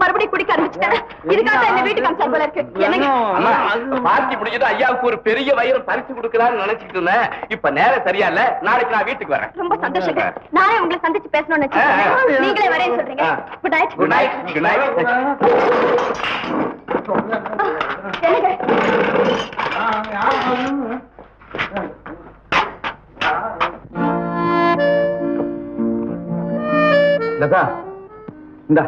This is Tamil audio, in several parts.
மறுபடியும் குடிக்க ஆரம்பிச்சுட்டேன் இதுக்காக என்ன வீட்டுக்கு அனுப்பிச்சா போல இருக்கு என்னங்க ஐயாவுக்கு ஒரு பெரிய வயிறு பறிச்சு கொடுக்கலாம்னு நினைச்சிட்டு இருந்தேன் இப்ப நேரம் சரியா இல்ல நாளைக்கு நான் வீட்டுக்கு வரேன் ரொம்ப சந்தோஷங்க நானே உங்களை சந்திச்சு பேசணும்னு வச்சுக்கோங்க நீங்களே வரேன்னு சொல்றீங்க good night good night good night என்னங்க லதா இந்த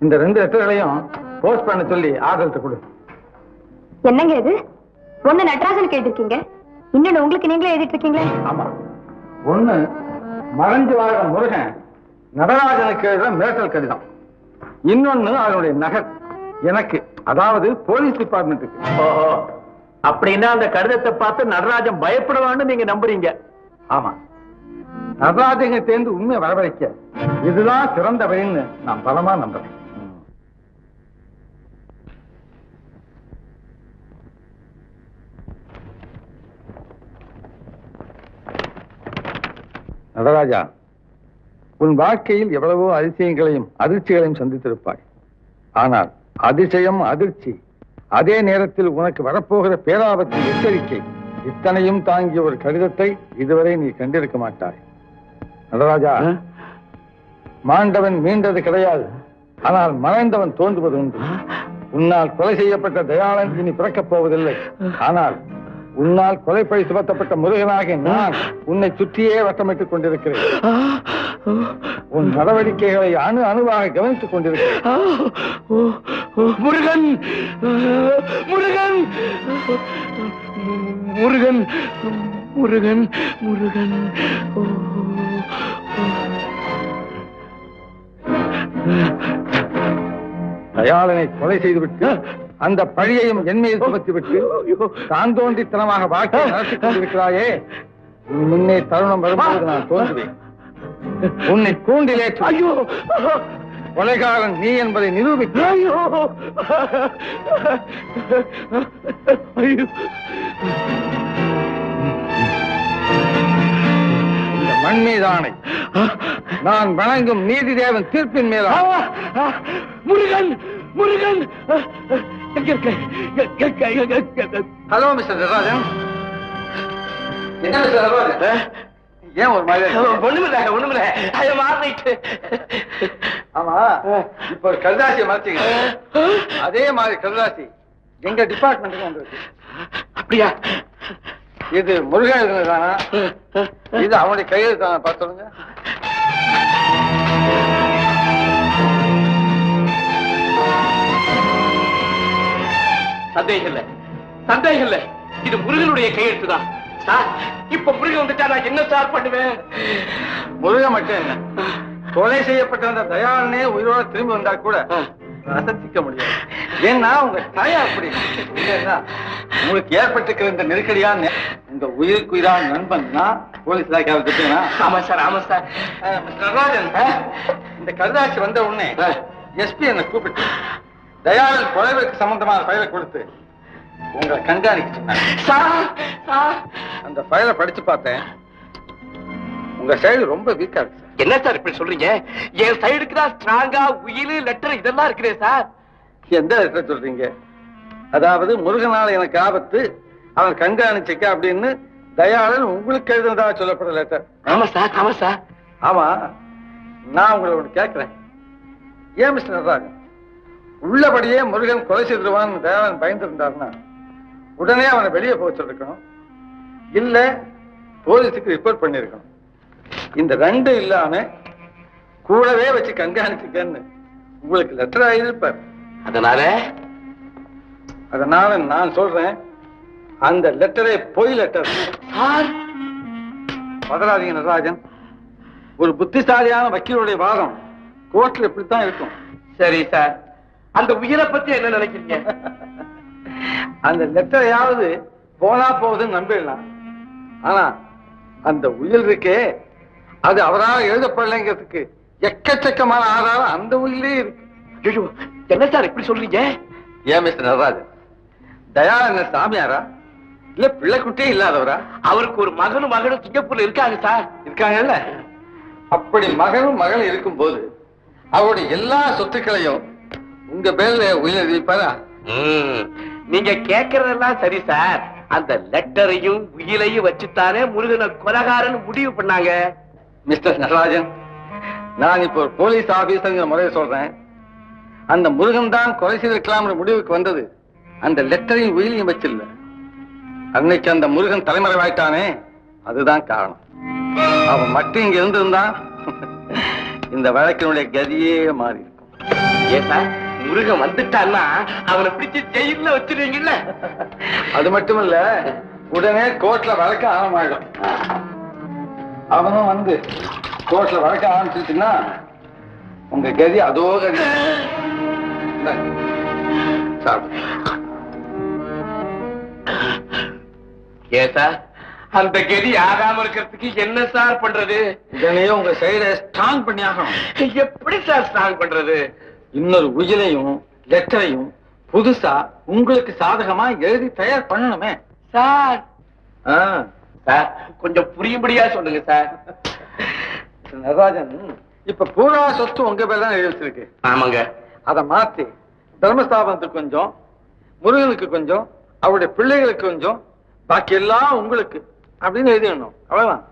இந்த ரெண்டு லெட்டர்களையும் போஸ்ட் பண்ண சொல்லி ஆர்டர் கொடு. என்னங்க இது? ஒண்ணு நடராஜனுக்கு எழுதிருக்கீங்க இன்னொன்னு உங்களுக்கு நீங்களே எழுதிட்டு இருக்கீங்களே ஆமா. ஒண்ணு மறைஞ்சு வாழ்ற முருகன் நடராஜனுக்கு எழுதுற மிரட்டல் கடிதம். இன்னொன்னு அதனுடைய நகர் எனக்கு அதாவது போலீஸ் டிபார்ட்மெண்ட்டுக்கு. ஓஹோ. அப்படின்னா அந்த கடிதத்தை பார்த்து நடராஜன் பயப்படுவான்னு நீங்க நம்புறீங்க. ஆமா. நடராஜங்க சேர்ந்து உண்மை வரவழைக்க. இதுதான் சிறந்த வழின்னு நான் பலமா நம்புறேன். நடராஜா உன் வாழ்க்கையில் எவ்வளவோ அதிசயங்களையும் அதிர்ச்சிகளையும் சந்தித்திருப்பாய். ஆனால் அதிசயம் அதிர்ச்சி. அதே நேரத்தில் உனக்கு வரப்போகிற பேராபத்தின் எச்சரிக்கை இத்தனையும் தாங்கிய ஒரு கடிதத்தை இதுவரை நீ கண்டிருக்க மாட்டாய். நடராஜா மாண்டவன் மீண்டது கிடையாது. ஆனால் மறைந்தவன் தோன்றுவது உண்டு. உன்னால் கொலை செய்யப்பட்ட தயாளன் இனி பிறக்கப் போவதில்லை. ஆனால் உன்னால் கொலைப்பழி சுமத்தப்பட்ட முருகனாக நான் உன்னை சுற்றியே வட்டமிட்டுக் கொண்டிருக்கிறேன். உன் நடவடிக்கைகளை அணு அணுவாக கவனித்துக் கொண்டிருக்கிறேன். முருகன்! முருகன்! முருகன்! முருகன்! முருகன்! தயாளனை கொலை செய்துவிட்டு அந்த பழியையும் என் மீது சுமத்திவிட்டு தான் தோன்றித்தனமாக வாழ்க்கை நடத்திக் கொண்டிருக்கிறாயே முன்னே தருணம் வரும்போது நான் தோன்றுவேன். உன்னை கூண்டிலேற்று ஐயோ. கொலைகாரன் நீ என்பதை நிரூபிக்க. ஐயோ. மண் மீதானை நான் வணங்கும் நீதி தேவன் தீர்ப்பின் மேலா முருகன். முருகன்! ஹலோ மிஸ்டர் நடராஜன் என்ன மிஸ்டர் நடராஜன் ஏன் ஒரு மாதிரி? ஒண்ணுமில்ல ஒண்ணுமில்ல. ஐயோ மாறிட்டு ஆமா. இப்ப ஒரு கல்தாசியை மறைச்சிங்க அதே மாதிரி கல்தாசி எங்க டிபார்ட்மெண்ட்டுக்கு வந்திருக்கு அப்படியா? இது முருகன் எழுதுனதானா இது அவனுடைய கையெழுத்தானா? பார்த்து சந்தேகம் இல்ல. சந்தேகம் இல்ல. இது முருகனுடைய கையெழுத்து தான் சார் இப்ப முருகன் வந்துட்டா நான் என்ன சார் பண்ணுவேன்? முருகன் மட்டும் என்ன கொலை செய்யப்பட்ட அந்த தயாளனே உயிரோட திரும்பி வந்தா கூட அசத்திக்க முடியாது. ஏன்னா உங்க தாயா அப்படி. உங்களுக்கு ஏற்பட்டிருக்கிற இந்த நெருக்கடியான உங்க உயிருக்கு உயிரான நண்பன் தான் போலீஸ் திட்டுனா ஆமா சார் ஆமா சார். நடராஜன் இந்த கருதாட்சி வந்த உடனே எஸ்பி என்னை கூப்பிட்டு தயாளன் கொலைவருக்கு சம்பந்தமான ஃபைலை கொடுத்து உங்களை கண்காணிக்க அந்த ஃபைலை படிச்சு பார்த்தேன். உங்க சைடு ரொம்ப வீக்கா இருக்கு சார் என்ன சார் இப்படி சொல்றீங்க? என் சைடுக்கு தான் ஸ்ட்ராங்கா உயிலு லெட்டர் இதெல்லாம் இருக்குதே சார். எந்த லெட்டர் சொல்றீங்க? அதாவது முருகனால எனக்கு ஆபத்து அவன் கண்காணிச்சுக்க அப்படின்னு தயாளன் உங்களுக்கு எழுதுனதாக சொல்லப்பட்ட லெட்டர் ஆமா சார் ஆமா சார். ஆமா. நான் உங்களை ஒன்று கேட்கிறேன் ஏன் மிஸ்டர் நடராஜன் உள்ளபடியே முருகன் கொலை செய்திருவான்னு தயாளன் பயந்துருந்தாருன்னா உடனே அவனை வெளியே போக சொல்லிருக்கணும். இல்ல போலீஸுக்கு ரிப்போர்ட் பண்ணிருக்கணும். இந்த ரெண்டு இல்லாம கூடவே வச்சு கண்காணிச்சுக்கன்னு உங்களுக்கு லெட்டர் ஆகியிருப்பார் அதனால? அதனால நான் சொல்றேன் அந்த லெட்டரே பொய் லெட்டர் பதறாதீங்க நடராஜன். ஒரு புத்திசாலியான வக்கீலுடைய வாதம் கோர்ட்ல இப்படித்தான் இருக்கும். சரி சார். அந்த உயிரை பத்தி என்ன நினைக்கிறீங்க? அந்த லெட்டரையாவது போனா போகுதுன்னு நம்பிடலாம். ஆனா அந்த உயில் இருக்கே அது அவரால் எழுதப்படலைங்கிறதுக்கு எக்கச்சக்கமான ஆதாரம் அந்த உயிலே இருக்கு. என்ன சார் இப்படி சொல்றீங்க? ஏன் மிஸ்டர் நடராஜன்? தயானந்த சாமியாரா? இல்ல பிள்ளைக்குட்டியே இல்லாதவரா? அவருக்கு ஒரு மகனும் மகனும் சிங்கப்பூர்ல இருக்காங்க சார். இருக்காங்கல்ல? அப்படி மகனும் மகளும் இருக்கும்போது அவருடைய எல்லா சொத்துக்களையும் உங்க பேர்ல உயிர் நீங்க கேக்குறதெல்லாம் சரி சார். அந்த லெட்டரையும் உயிலையும் வச்சுத்தானே முருகனை கொலகாரன்னு முடிவு பண்ணாங்க. மிஸ்டர் நடராஜன் நான் இப்போ போலீஸ் ஆபீசர்ங்கிற முறையை சொல்றேன். அந்த முருகன் தான் கொலை செய்திருக்கலாம்ன்ற முடிவுக்கு வந்தது. அந்த லெட்டரையும் உயிலையும் வச்சில்ல. அன்னைக்கு அந்த முருகன் தலைமறைவாயிட்டானே அதுதான் காரணம். அவன் மட்டும் இங்க இருந்திருந்தா இந்த வழக்கினுடைய கதியே மாறி இருக்கும் ஏன் சார்? முருகன் வந்துட்டான்னா அவனை பிடிச்சு ஜெயில வச்சிருவீங்கல்ல? அது மட்டும் இல்ல உடனே கோர்ட்ல வழக்க ஆரம்பமாயிடும். அவனும் வந்து கோர்ட்ல வழக்க ஆரம்பிச்சிச்சுன்னா உங்க கதி அதோ கதி. சார். அந்த கதி ஆகாம இருக்கிறதுக்கு என்ன சார் பண்றது? உடனே உங்க சைட ஸ்ட்ராங் பண்ணி ஆகணும் எப்படி சார் ஸ்ட்ராங் பண்றது? இன்னொரு உயிலையும் லெட்டரையும் புதுசா உங்களுக்கு சாதகமா எழுதி தயார் பண்ணணுமே. சார். சார் கொஞ்சம் புரியும்படியா சொல்லுங்க சார். நடராஜன் இப்ப பூரா சொத்து உங்க பேர் தான் எழுதி வச்சிருக்கு ஆமாங்க. அதை மாத்தி தர்மஸ்தாபனத்துக்கு கொஞ்சம் முருகனுக்கு கொஞ்சம் அவருடைய பிள்ளைகளுக்கு கொஞ்சம் பாக்கி எல்லாம் உங்களுக்கு அப்படின்னு எழுதிடணும். அவ்வளவுதான்?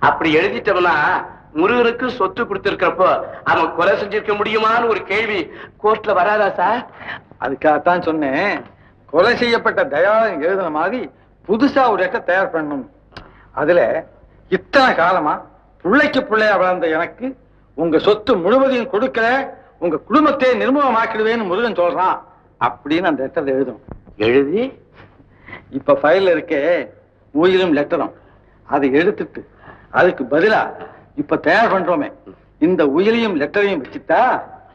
அப்படி எழுதிட்டோம்னா முருகனுக்கு சொத்து கொடுத்திருக்கிறப்போ அவன் கொலை செஞ்சிருக்க முடியுமான்னு ஒரு கேள்வி கோர்ட்ல வராதா சார்? அதுக்காகத்தான் சொன்னேன். கொலை செய்யப்பட்ட தயாளன் எழுதின மாதிரி புதுசா ஒரு லெட்டர் தயார் பண்ணணும். அதுல இத்தனை காலமா பிள்ளைக்கு பிள்ளையா வளர்ந்த எனக்கு உங்க சொத்து முழுவதையும் கொடுக்கல உங்க குடும்பத்தை நிர்மூலமாக்கிடுவேன்னு முருகன் சொல்றான் அப்படின்னு அந்த லெட்டர் எழுதணும் எழுதி? இப்ப ஃபைல்ல இருக்கே உயிரும் லெட்டரும் அதை எடுத்துட்டு அதுக்கு பதிலா இப்ப தயார் பண்றோமே. இந்த உயிரையும் லெட்டரையும் வச்சுட்டா?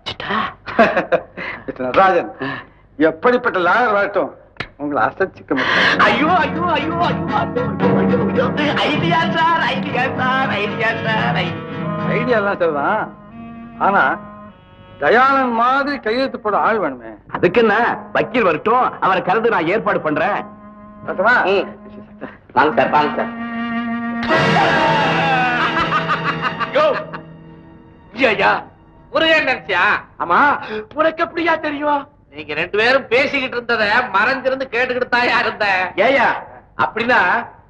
நடராஜன் எப்படிப்பட்ட லாயர் வரட்டும்? உங்களை அசைச்சிக்க முடியும் ஐயோ ஐயோ ஐயோ. Idea sir idea sir idea sir idea எல்லாம் சரிதான் ஆனா தயானந்த் மாதிரி கையெழுத்து போட ஆள் வேணுமே. அதுக்கு என்ன வக்கீல் வரட்டும். அவரை கலந்து நான் ஏற்பாடு பண்றேன். வாங்க சார் வாங்க சார். ஐயா முருகன் நினைச்சியா ஆமா உனக்கு எப்படியா தெரியும்? நீங்க ரெண்டு பேரும் பேசிக்கிட்டு இருந்தத மறைஞ்சிருந்து கேட்டுக்கிட்டு தாயா இருந்த? ஏயா அப்படின்னா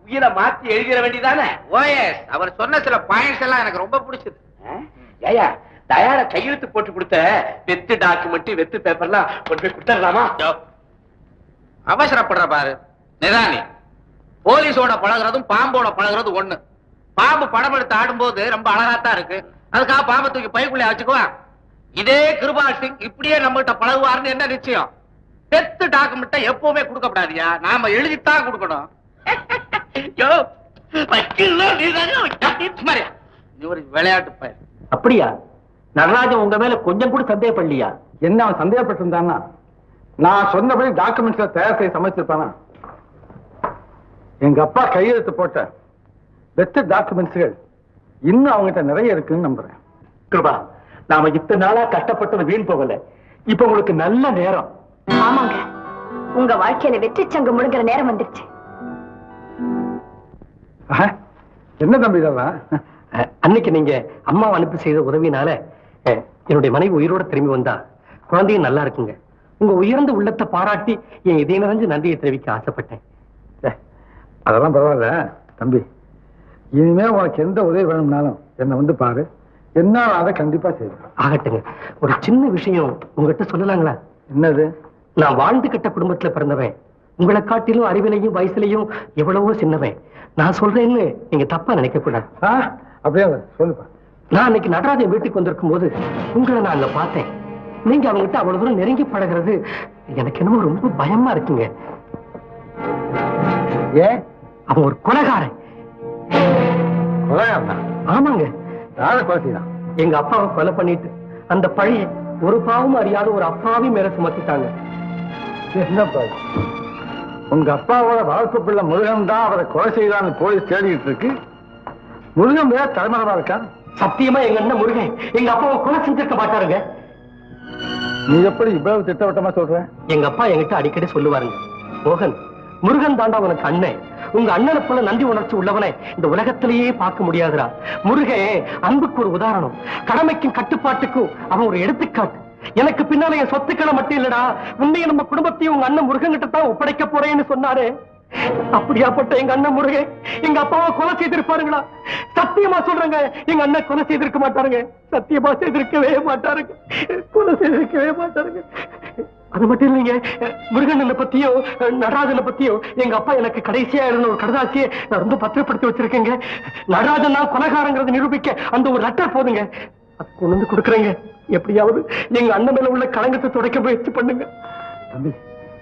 உயிரை மாத்தி எழுதிட வேண்டியதானே? ஓஎஸ் அவர் சொன்ன சில பாயிண்ட்ஸ் எல்லாம் எனக்கு ரொம்ப பிடிச்சது. ஏயா தயார கையெழுத்து போட்டு கொடுத்த வெத்து டாக்குமெண்ட் வெத்து பேப்பர்லாம் கொண்டு போய் கொடுத்துடலாமா? அவசரப்படுற பாரு. நிதானி போலீஸோட பழகுறதும் பாம்போட பழகுறதும் ஒண்ணு. பாம்பு படம் எடுத்து ஆடும்போது ரொம்ப அழகாத்தான் இருக்கு. அதுக்காக பாம்பை தூக்கி பைக்குள்ளே வச்சுக்குவா. இதே கிருபால் சிங் இப்படியே நம்மகிட்ட பழகுவாருன்னு என்ன நிச்சயம்? டெத்து டாக்குமெண்ட்டை எப்பவுமே கொடுக்கப்படாதியா? நாம எழுதித்தான் கொடுக்கணும். விளையாட்டு பையன். அப்படியா? நடராஜன் உங்க மேல கொஞ்சம் கூட சந்தேகப்படலையா? என்ன அவன் சந்தேகப்பட்டிருந்தான்னா? நான் சொன்னபடி டாக்குமெண்ட்ஸ்ல தயார் செய்ய சமைச்சிருப்பானா எங்க அப்பா கையெழுத்து போட்ட வெத்த டாக்குமெண்ட்ஸ்கள் இன்னும் அவங்ககிட்ட நிறைய இருக்குன்னு நம்புறேன். கிருபா நாம இத்தனை நாளா கஷ்டப்பட்டது வீண் போகல. இப்ப உங்களுக்கு நல்ல நேரம். ஆமாங்க. உங்க வாழ்க்கையில வெற்றி சங்கு முழுங்குற நேரம் வந்துருச்சு. ஆஹா, என்ன தம்பி இதெல்லாம்? அன்னைக்கு நீங்க அம்மா அனுப்பி செய்த உதவினால என்னுடைய மனைவி உயிரோட திரும்பி வந்தா. குழந்தையும் நல்லா இருக்குங்க. உங்க உயர்ந்த உள்ளத்தை பாராட்டி என் இதய நிறைஞ்சு நன்றியை தெரிவிக்க ஆசைப்பட்டேன். அதெல்லாம் பரவாயில்ல தம்பி. இனிமே உனக்கு எந்த உதவி வேணும்னாலும் என்னை வந்து பாரு. என்ன அதை கண்டிப்பா செய்வேன். ஆகட்டுங்க. ஒரு சின்ன விஷயம் உங்ககிட்ட சொல்லலாங்களா? என்னது? நான் வாழ்ந்துகிட்ட குடும்பத்துல பிறந்தவன். உங்களை காட்டிலும் அறிவிலையும் வயசுலையும் எவ்வளவோ சின்னவன். நான் சொல்றேன்னு நீங்க தப்பா நினைக்க கூடாது அப்படியே சொல்லுப்பா. நான் அன்னைக்கு நடராஜன் வீட்டுக்கு வந்திருக்கும் போது உங்களை நான் அங்க பார்த்தேன். நீங்க அவங்ககிட்ட அவ்வளவு தூரம் நெருங்கி பழகிறது எனக்கு என்னமோ ரொம்ப பயமா இருக்குங்க. ஏன்? அவன் ஒரு கொலைகாரன். கொலையாடா ஆமாங்க. யாரை கொலை செய்தான் எங்க அப்பாவை கொலை பண்ணிட்டு அந்த பழைய ஒரு பாவமும் அறியாத ஒரு அப்பாவி மேல சுமத்திட்டாங்க. என்னப்பா? உங்க அப்பாவோட வளர்ப்பு பிள்ளை முருகன் தான் அவரை கொலை செய்தான்னு போலீஸ் தேடிட்டு இருக்கு. முருகன் வேற தலைமறைவா இருக்கான் சத்தியமா எங்க அண்ணன் முருகன் எங்க அப்பாவை கொலை செஞ்சிருக்க மாட்டாருங்க. நீ எப்படி இவ்வளவு திட்டவட்டமா சொல்ற? எங்க அப்பா என்கிட்ட அடிக்கடி சொல்லுவாருங்க. மோகன் முருகன் தாண்டா உனக்கு அண்ணன். உங்க அண்ணனை போல நன்றி உணர்ச்சி உள்ளவனை இந்த உலகத்திலேயே பார்க்க முடியாதுடா. முருகன் அன்புக்கு ஒரு உதாரணம். கடமைக்கும் கட்டுப்பாட்டுக்கும் அவன் ஒரு எடுத்துக்காட்டு. எனக்கு பின்னால என் சொத்துக்களை மட்டும் இல்லடா. உன்னையும் நம்ம குடும்பத்தையும் உங்க அண்ணன் முருகன் கிட்ட தான் ஒப்படைக்க போறேன்னு சொன்னாரு. அப்படியாப்பட்ட எங்க அண்ணன் முருகன் எங்க அப்பாவை கொலை செய்திருப்பாருங்களா? சத்தியமா சொல்றேங்க எங்க அண்ணன் கொலை செய்திருக்க மாட்டாருங்க. சத்தியமா செய்திருக்கவே மாட்டாருங்க. கொலை செய்திருக்கவே மாட்டாருங்க. அது மட்டும் இல்லைங்க. முருகனை பத்தியும் நடராஜனை பத்தியும் எங்க அப்பா எனக்கு கடைசியா இருந்த ஒரு கடுதாசியை நான் ரொம்ப பத்திரப்படுத்தி வச்சிருக்கேங்க. நடராஜன் நான் கொலைகாரங்கிறத நிரூபிக்க அந்த ஒரு லெட்டர் போதுங்க. அது கொண்டு வந்து கொடுக்குறேங்க. எப்படியாவது எங்க அண்ணன் மேல உள்ள களங்கத்தை துடைக்க முயற்சி பண்ணுங்க. தம்பி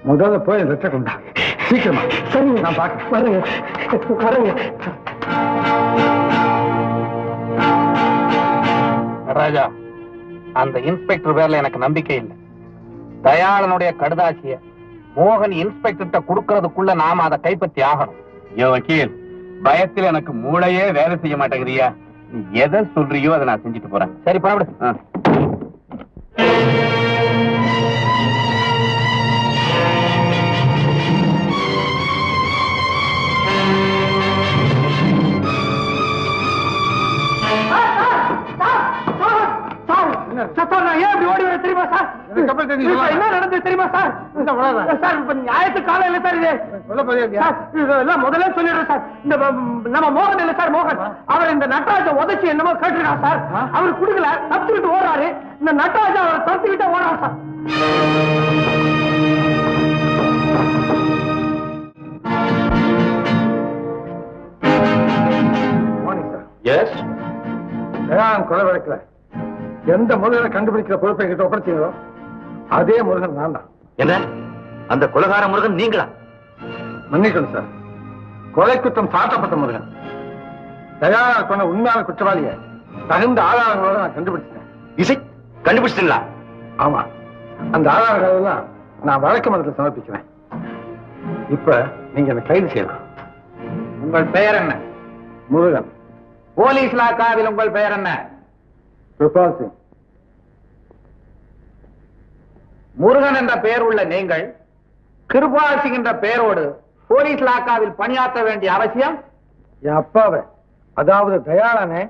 முதல்ல போய் லெட்டர் கொண்டா சீக்கிரமா. சரிங்க. நான் பார்க்க வரேங்க. வரேங்க. ராஜா அந்த இன்ஸ்பெக்டர் பேர்ல எனக்கு நம்பிக்கை இல்லை. தயாளனுடைய கடுதாசிய மோகன் இன்ஸ்பெக்டர்கிட்ட கொடுக்கறதுக்குள்ள நாம அதை கைப்பற்றி ஆகணும். யோ வக்கீல் பயத்தில் எனக்கு மூளையே வேலை செய்ய மாட்டேங்கிறியா? நீ எதை சொல்றியோ அதை நான் செஞ்சுட்டு போறேன். சரி பரவாயில்ல என்ன நடந்தது தெரியுமா சார்? சார் இப்ப சார் இது. இதெல்லாம் முதல்ல சொல்லிடுறேன் சார். இந்த நம்ம மோகன் இல்ல சார் மோகன். அவர் இந்த நட்டராஜ உதச்சி என்னமோ கேட்டிருக்கார் சார். அவர் குடுக்கல தப்பிச்சுக்கிட்டு ஓடுறாரு. இந்த நட்டராஜ அவரை சார். எஸ் கொலை வழக்குல எந்த முருகனை கண்டுபிடிக்கிற பொறுப்பை கிட்ட ஒப்படைச்சீங்களோ? அதே முருகன் நான் தான். என்ன? அந்த கொலகார முருகன் நீங்களா? மன்னிக்கணும் சார். கொலை குற்றம் சாட்டப்பட்ட முருகன். தயாராக சொன்ன உண்மையான குற்றவாளியை. தகுந்த ஆதாரங்களோட நான் கண்டுபிடிச்சிட்டேன். இசை? கண்டுபிடிச்சிட்டீங்களா? ஆமா. அந்த ஆதாரங்கள் எல்லாம் நான் வழக்கு மன்றத்தில் சமர்ப்பிக்கிறேன். இப்ப நீங்க என்ன கைது செய்யலாம். உங்கள் பெயர் என்ன? முருகன். போலீஸ் இலாக்காவில் உங்கள் பெயர் என்ன? கிருபால் சிங். முருகன் என்ற பெயர் உள்ள நீங்கள் கிருபால் சிங் என்ற பெயரோடு போலீஸ் இலாக்காவில் பணியாற்ற வேண்டிய அவசியம்? என் அப்பாவை அதாவது தயாளனை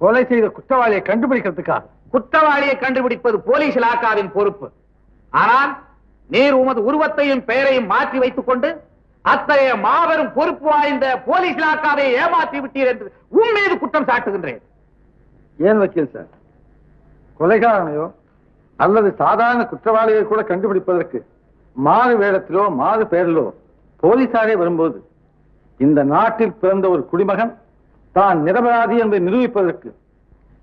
கொலை செய்த குற்றவாளியை கண்டுபிடிக்கிறதுக்காக. குற்றவாளியை கண்டுபிடிப்பது போலீஸ் இலாக்காவின் பொறுப்பு. ஆனால் நீர் உமது உருவத்தையும் பெயரையும் மாற்றி வைத்துக் கொண்டு அத்தகைய மாபெரும் பொறுப்பு வாய்ந்த போலீஸ் இலாக்காவை ஏமாற்றி விட்டீர் என்று உன் மீது குற்றம் சாட்டுகின்றேன். ஏன் வக்கீல் சார்? கொலைகாரனையோ அல்லது சாதாரண குற்றவாளியை கூட கண்டுபிடிப்பதற்கு மாறு வேடத்திலோ மாறு பெயரிலோ போலீசாரே வரும்போது இந்த நாட்டில் பிறந்த ஒரு குடிமகன் தான் நிரபராதி என்று நிரூபிப்பதற்கு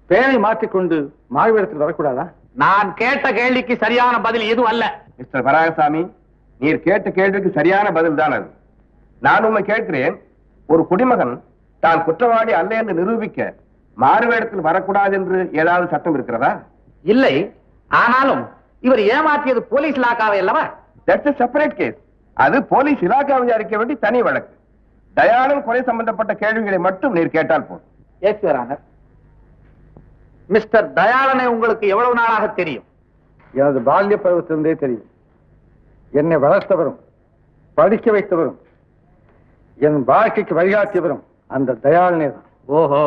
பெயரை மாற்றிக்கொண்டு மாறு வேடத்தில் வரக்கூடாதா? நான் கேட்ட கேள்விக்கு சரியான பதில் இது அல்ல. மிஸ்டர் வராகசாமி நீர் கேட்ட கேள்விக்கு சரியான பதில் தான் அது. நான் உண்மை கேட்கிறேன் ஒரு குடிமகன் தான் குற்றவாளி அல்ல என்று நிரூபிக்க மாறுவேடத்தில் வரக்கூடாது என்று ஏதாவது சட்டம் இருக்கிறதா? இல்லை ஆனாலும் இவர் ஏமாற்றியது போலீஸ் இலாக்காவை அல்லவா? தட்ஸ் செப்பரேட் கேஸ் அது போலீஸ் இலாக்கா விசாரிக்க வேண்டிய தனி வழக்கு. தயாளன் கொலை சம்பந்தப்பட்ட கேள்விகளை மட்டும் நீர் கேட்டால் போதும். எஸ் ஆனர் மிஸ்டர் தயாளனை உங்களுக்கு எவ்வளவு நாளாக தெரியும்? எனது பால்ய பருவத்திலிருந்தே தெரியும். என்னை வளர்த்தவரும் படிக்க வைத்தவரும் என் வாழ்க்கைக்கு வழிகாட்டியவரும் அந்த தயாளனே தான். ஓஹோ.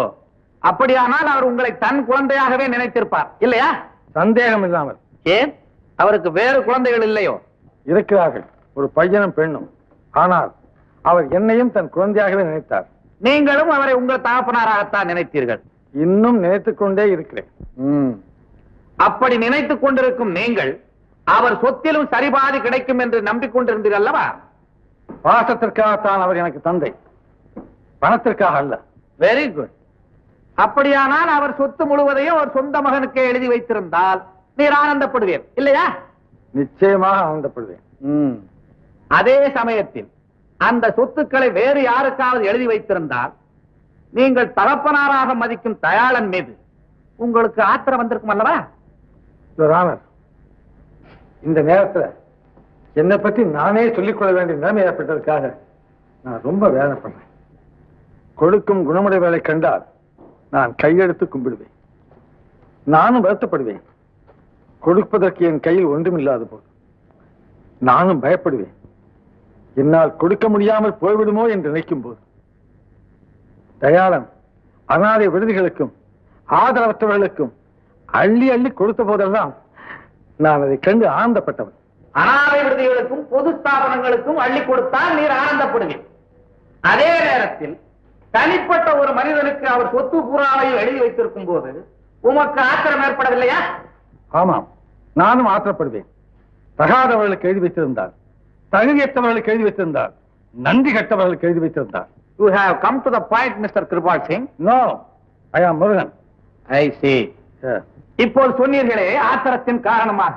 அப்படியானால் அவர் உங்களை தன் குழந்தையாகவே நினைத்திருப்பார் இல்லையா? சந்தேகம் இல்லாமல் ஏன்? அவருக்கு வேறு குழந்தைகள் இல்லையோ? இருக்கிறார்கள். ஒரு பையனும் பெண்ணும். ஆனால் அவர் என்னையும் தன் குழந்தையாகவே நினைத்தார். நீங்களும் அவரை உங்கள் தகப்பனாராகத்தான் நினைத்தீர்கள். இன்னும் நினைத்துக் கொண்டே இருக்கிறேன். அப்படி நினைத்துக் கொண்டிருக்கும் நீங்கள் அவர் சொத்திலும் சரிபாதி கிடைக்கும் என்று நம்பிக்கொண்டிருந்தீர்கள் அல்லவா? பாசத்திற்காகத்தான் அவர் எனக்கு தந்தை. பணத்திற்காக அல்ல. வெரி குட் அப்படியானால் அவர் சொத்து முழுவதையும் அவர் சொந்த மகனுக்கு எழுதி வைத்திருந்தால் நீர் ஆனந்தப்படுவீர். இல்லையா? நிச்சயமாக ஆனந்தப்படுவேன். அதே சமயத்தில் அந்த சொத்துக்களை வேறு யாருக்காவது எழுதி வைத்திருந்தால் நீங்கள் தகப்பனாராக மதிக்கும் தயாளன் மீது உங்களுக்கு ஆத்திரம் வந்திருக்கும் அல்லவா? இந்த நேரத்துல என்னை பற்றி நானே சொல்லிக் கொள்ள வேண்டிய நிலைமை ஏற்பட்டதற்காக நான் ரொம்ப வேதனைப்படுறேன். கொடுக்கும் குணமுடையவர்களை கண்டால் நான் கையெடுத்து கும்பிடுவேன். நானும் வருத்தப்படுவேன். கொடுப்பதற்கு என் கையில் ஒன்றுமில்லாத போது. நானும் பயப்படுவேன். என்னால் கொடுக்க முடியாமல் போய்விடுமோ என்று நினைக்கும் போது. தயாளன் அனாதை விடுதிகளுக்கும் ஆதரவற்றவர்களுக்கும் அள்ளி அள்ளி கொடுத்த போதெல்லாம் நான் அதை கண்டு ஆனந்தப்பட்டவன். அனாதை விடுதிகளுக்கும் பொது ஸ்தாபனங்களுக்கும் அள்ளி கொடுத்தால் நீர் ஆனந்தப்படுவீர். அதே நேரத்தில் தனிப்பட்ட ஒரு மனிதனுக்கு அவர் சொத்து பூராவையும் எழுதி வைத்திருக்கும் போது உமக்கு ஆத்திரம் ஏற்படவில்லையா? ஆமாம் நானும் ஆத்திரப்படுவேன். தகாதவர்களுக்கு எழுதி வைத்திருந்தார். தகுதியற்றவர்களுக்கு எழுதி வைத்திருந்தார். நன்றி கட்டவர்களுக்கு எழுதி வைத்திருந்தார். You have come to the point mister Kirpal Singh no I am Murugan I C இப்போது சொன்னீர்களே ஆத்திரத்தின் காரணமாக.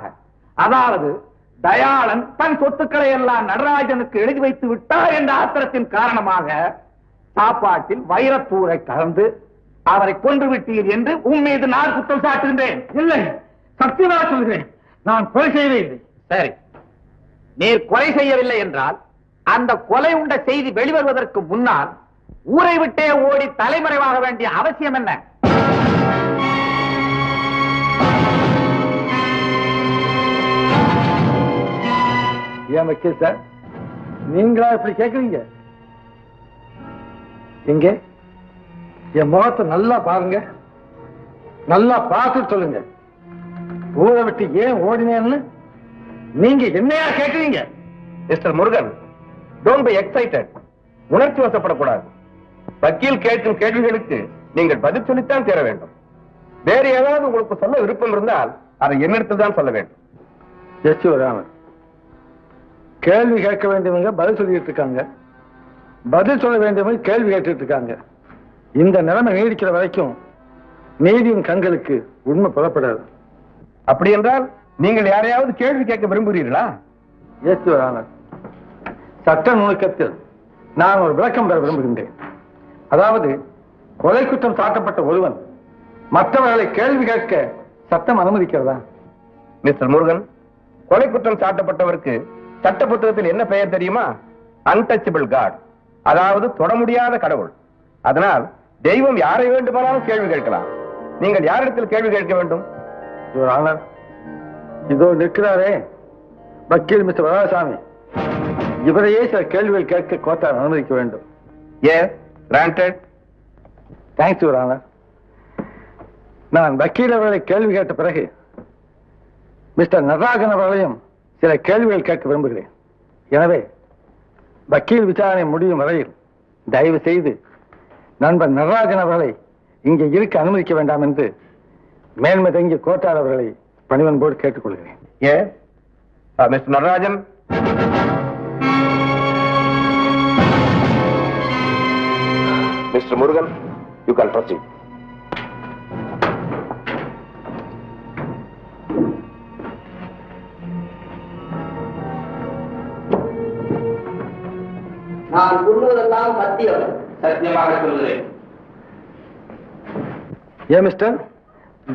அதாவது தயாளன் தன் சொத்துக்களை எல்லாம் நடராஜனுக்கு எழுதி வைத்து விட்டார் என்ற ஆத்திரத்தின் காரணமாக சாப்பாட்டில் வைரத்தூரை கலந்து அவரை கொன்று விட்டீர் என்று உன் மீது நான் குற்றம் சாட்டுகின்றேன் இல்லை சத்தியமாக சொல்கிறேன். நான் கொலை செய்யவே இல்லை. சரி. நீர் கொலை செய்யவில்லை என்றால் அந்த கொலை உண்ட செய்தி வெளிவருவதற்கு முன்னால் ஊரை விட்டே ஓடி தலைமறைவாக வேண்டிய அவசியம் என்ன? ஏன் வக்கீல் சார்? நீங்களா இப்படி கேக்குறீங்க இங்கே என் முகத்தை நல்லா பாருங்க. நல்லா பார்த்து சொல்லுங்க. ஊரை விட்டு ஏன் ஓடினேன்னு நீங்க என்னையா கேக்குறீங்க? Mister Murugan don't be excited உணர்ச்சி வசப்படக்கூடாது. வக்கீல் கேட்கும் கேள்விகளுக்கு நீங்கள் பதில் சொல்லித்தான் தேர வேண்டும். வேற ஏதாவது உங்களுக்கு சொல்ல விருப்பம் இருந்தால் அதை என்னிடத்தில் தான் சொல்ல வேண்டும். எஸ் ராமன் கேள்வி கேட்க வேண்டியவங்க பதில் சொல்லிட்டு இருக்காங்க. பதில் சொல்ல வேண்டியவங்க கேள்வி கேட்டுட்டு இருக்காங்க இந்த நிலைமை நீடிக்கிற வரைக்கும் நீதியின் கண்களுக்கு உண்மை புலப்படாது. அப்படி என்றால் நீங்கள் யாரையாவது கேள்வி கேட்க விரும்புகிறீர்களா? எஸ் சட்ட நுணுக்கத்தில் நான் ஒரு விளக்கம் பெற விரும்புகின்றேன். அதாவது கொலை குற்றம் சாட்டப்பட்ட ஒருவன் மற்றவர்களை கேள்வி கேட்க சட்டம் அனுமதிக்கிறதா? மிஸ்டர் முருகன் கொலை குற்றம் சாட்டப்பட்டவருக்கு சட்ட புத்தகத்தில் என்ன பெயர் தெரியுமா? அன்டச்சபிள் காட் அதாவது தொட முடியாத கடவுள். அதனால் தெய்வம் யாரை வேண்டுமானாலும் கேள்வி கேட்கலாம். நீங்கள் யாரிடத்தில் கேள்வி கேட்க வேண்டும்? இதோ நிற்கிறாரே. வக்கீல் மிஸ்டர் வரதாசாமி இவரையே சில கேள்விகள் கேட்க கோட்டார் அனுமதிக்க வேண்டும். Yes granted thanks your honour நான் வக்கீல் அவர்களை கேள்வி கேட்ட பிறகு மிஸ்டர் நடராஜன் அவர்களையும் சில கேள்விகள் கேட்க விரும்புகிறேன். எனவே வக்கீல் விசாரணை முடியும் வரையில் தயவு செய்து நண்பர் நடராஜன் அவர்களை இங்கே இருக்க அனுமதிக்க வேண்டாம் என்று மேன்மை தங்கிய கோட்டார் அவர்களை பணிவன்போடு கேட்டுக்கொள்கிறேன். Yes mister Natarajan? Mister Murugan you can proceed நான் சொல்லுவதெல்லாம் சத்தியம். சத்தியமாக சொல்லுகிறேன். ஏன் மிஸ்டர்?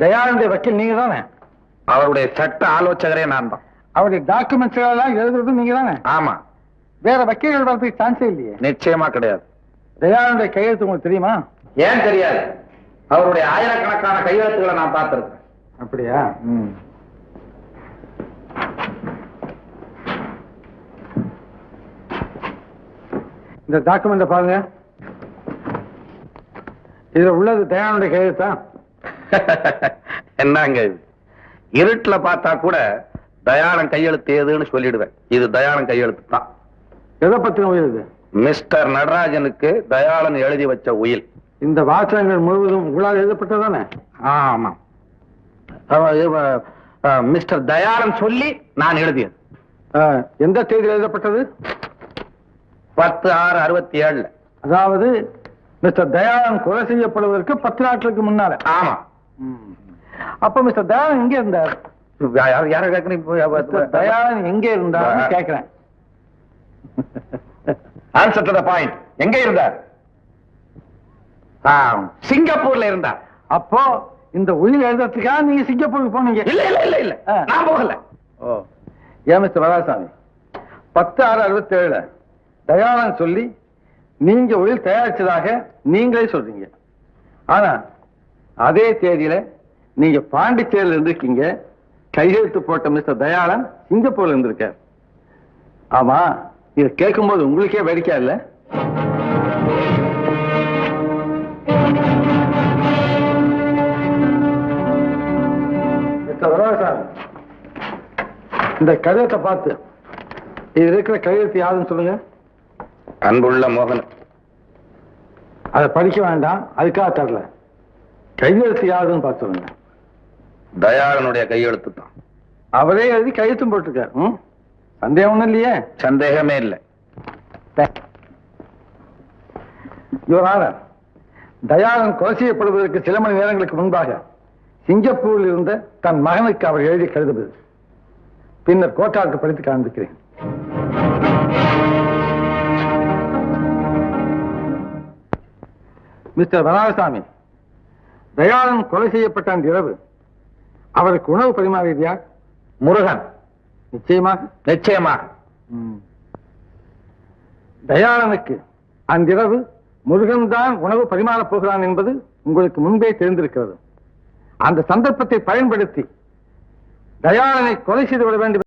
தயானந்த வக்கீல் நீங்க தானே அவருடைய சட்ட ஆலோசகரே நான் தான். அவருடைய டாக்குமெண்ட்ஸ் எல்லாம் எழுதுறதும் நீங்க தானே ஆமா. வேற வக்கீல்கள் வரதுக்கு சான்ஸே இல்லையே. நிச்சயமா கிடையாது. தயானந்த கையெழுத்து உங்களுக்கு தெரியுமா? ஏன் தெரியாது? அவருடைய ஆயிரக்கணக்கான கையெழுத்துக்களை நான் பார்த்திருக்கேன். அப்படியா? இந்த டாக்குமெண்ட் பாருங்க. இதுல உள்ளது தயானுடைய கையெழுத்தா? என்னங்க இது? இருட்டுல பார்த்தா கூட தயாளன் கையெழுத்து ஏதுன்னு சொல்லிடுவேன். இது தயாளன் கையெழுத்து தான். எதை பத்தின உயிர் இது? மிஸ்டர் நடராஜனுக்கு தயாளன் எழுதி வச்ச உயில். இந்த வாசகங்கள் முழுவதும் உங்களால் எழுதப்பட்டதானே? ஆமா. மிஸ்டர் தயாளன் சொல்லி நான் எழுதியது. எந்த தேதியில் எழுதப்பட்டது? பத்து ஆறு அறுபத்தி ஏழுல. அதாவது மிஸ்டர் தயானந்த் கொலை செய்யப்படுவதற்கு பத்து நாட்களுக்கு முன்னால. ஆமா. அப்ப மிஸ்டர் தயானந்த் எங்க இருந்தார். யார மிஸ்டர் தயானந்த் எங்க இருந்தார்னு கேக்குறேன் ஆன்சர் டு த பாயிண்ட் எங்க இருந்தார்? சிங்கப்பூர்ல இருந்தார். அப்போ இந்த உயிர் எழுதுறதுக்காக நீங்க சிங்கப்பூருக்கு போனீங்க. இல்ல இல்ல இல்ல இல்ல. நான் போகல. ஓ. ஏன் மிஸ்டர் வரதாசாமி பத்து ஆறு அறுபத்தி ஏழுல தயானந்த் சொல்லி நீங்க உயிர் தயாரிச்சதாக நீங்களே சொல்றீங்க. ஆனா அதே தேதியில நீங்க பாண்டிச்சேரியில இருந்திருக்கீங்க. கையெழுத்து போட்ட மிஸ்டர் தயாளன் சிங்கப்பூர்ல இருந்திருக்கார். ஆமா இதை கேட்கும்போது உங்களுக்கே வேடிக்கை இல்ல? இந்த கடிதத்தை பார்த்து இது இருக்கிற கையெழுத்து யாருன்னு சொல்லுங்க. அன்புள்ள மோகன். அதை படிக்க வேண்டாம் அதுக்காக தரல. கையெழுத்து யாருன்னு பார்த்து சொல்லுங்க. தயாளனுடைய கையெழுத்து தான். அவரே எழுதி கையெழுத்தும் போட்டிருக்காரு. ம்? சந்தேகம் ஒண்ணும் இல்லையே? சந்தேகமே இல்லை. யுவர் ஆனர் தயாளன் கொலை செய்யப்படுவதற்கு சில மணி நேரங்களுக்கு முன்பாக சிங்கப்பூரில் இருந்த தன் மகனுக்கு அவர் எழுதி கருதுவது பின்னர் கோட்டாருக்கு படித்து காண்பிக்கிறேன். மிஸ்டர் வராகசாமி தயாளன் கொலை செய்யப்பட்ட அந்த இரவு அவருக்கு உணவு பரிமாறியது? யார் முருகன். நிச்சயமாக நிச்சயமா. தயாளனுக்கு அன்றிரவு முருகன் தான் உணவு பரிமாறப் போகிறான் என்பது உங்களுக்கு முன்பே தெரிந்திருக்கிறது. அந்த சந்தர்ப்பத்தை பயன்படுத்தி தயாளனை கொலை செய்து விட வேண்டும்